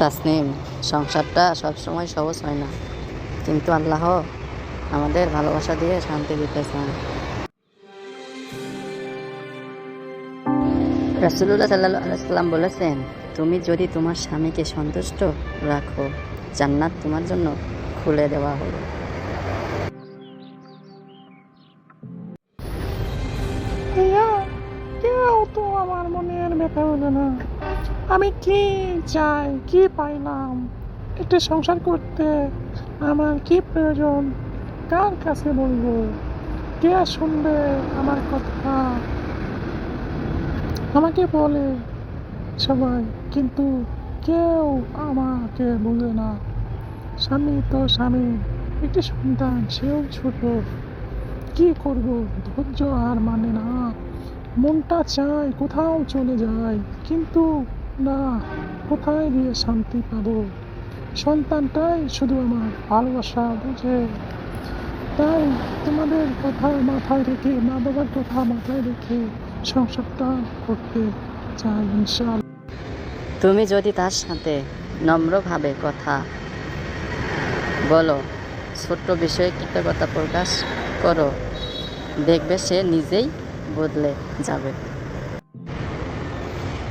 তাসনিম, সংসারটা সবসময় সহজ হয় না। কিন্তু আল্লাহ আমাদের ভালোবাসা দিয়ে শান্তি দিতে চান রাসুল্লাহ সাল্লাহ আলাইসাল্লাম বলেছেন, তুমি যদি তোমার স্বামীকে সন্তুষ্ট রাখো, জান্নাত তোমার জন্য খুলে দেওয়া কেউ তো আমার মনের ব্যথা বোঝে না। আমি কি চাই, কি পাইলাম? একটু সংসার করতে আমার কি প্রয়োজন? কার কাছে বলব? কে শুনবে আমার কথা? আমাকে বলে সবাই, কিন্তু কেউ আমাকে বোঝে না। স্বামী তো স্বামী, একটি সন্তান, সেও ছোট। কি করব? ধৈর্য আর মানে না। মনটা চায় কোথাও চলে যায়, কিন্তু না, কোথায় গিয়ে শান্তি পাবো? সন্তানটাই শুধু আমার ভালোবাসা বুঝে। তাই তোমাদের কথা মাথায় রেখে মা বাবার কথা মাথায় রেখে সংসারটা করতে চাই ইনশাল তুমি যদি তার সাথে নম্রভাবে কথা বলো, ছোট্ট বিষয়ে কৃতজ্ঞতা প্রকাশ করো, দেখবে সে নিজেই বদলে যাবে।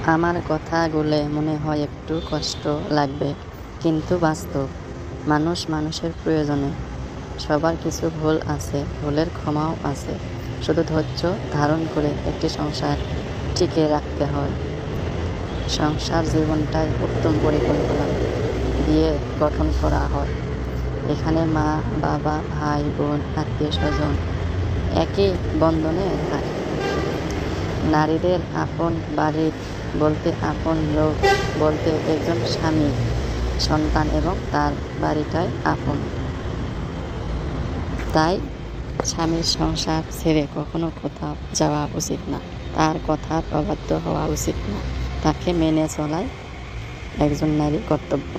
আমার কথাগুলো মনে হয় একটু কষ্ট লাগবে, কিন্তু বাস্তব। মানুষ মানুষের প্রয়োজনে। সবার কিছু ভুল আছে, ভুলের ক্ষমাও আছে। শুধু ধৈর্য ধারণ করে একটি সংসার টিকে রাখতে হয়। সংসার জীবনটাই উত্তম পরিকল্পনা দিয়ে গঠন করা হয়। এখানে মা, বাবা, ভাই, বোন আত্মীয় স্বজন একই বন্ধনে থাকে। নারীদের আপন বাড়ি বলতে আপন লোক বলতে একজন স্বামী, সন্তান এবং তার বাড়িটাই আপন। তাই স্বামীর সংসার ছেড়ে কখনো কোথাও যাওয়া উচিত না। তার কথার অবাধ্য হওয়া উচিত না। তাকে মেনে চলাই একজন নারী কর্তব্য।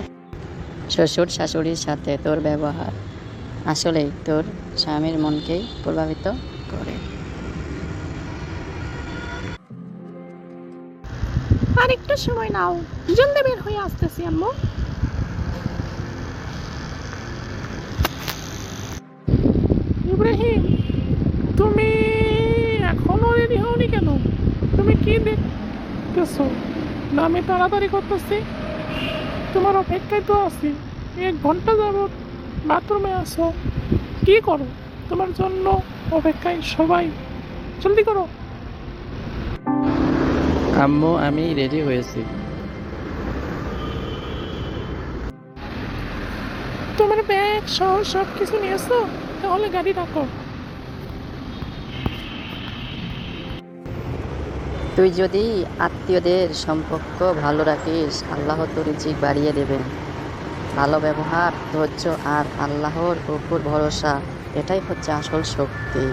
শ্বশুর শাশুড়ির সাথে তোর ব্যবহার আসলেই তোর স্বামীর মনকেই প্রভাবিত করে। আর একটু সময় নাও। জলদি বের হয়ে আসতেছি, আম্মু। ইব্রাহিম, তুমি এখনও রেডি হওনি কেন? তুমি কি দেখতেছো? না, আমি তাড়াতাড়ি করতেছি। তোমার অপেক্ষায় তো আছি। এক ঘণ্টা যাবত বাথরুমে আসো কি করো? তোমার জন্য অপেক্ষায় সবাই। জলদি করো। আম্মু আমি রেডি হয়েছি। তোমার ব্যাগ সহ সব কিছু নিয়েছো? তাহলে গাড়ি রাখো। তুই যদি আত্মীয়দের সম্পর্ক ভালো রাখিস আল্লাহ তোর রিজিক বাড়িয়ে দেবেন। ভালো ব্যবহার ধৈর্য আর আল্লাহর উপর ভরসা এটাই হচ্ছে আসল শক্তি।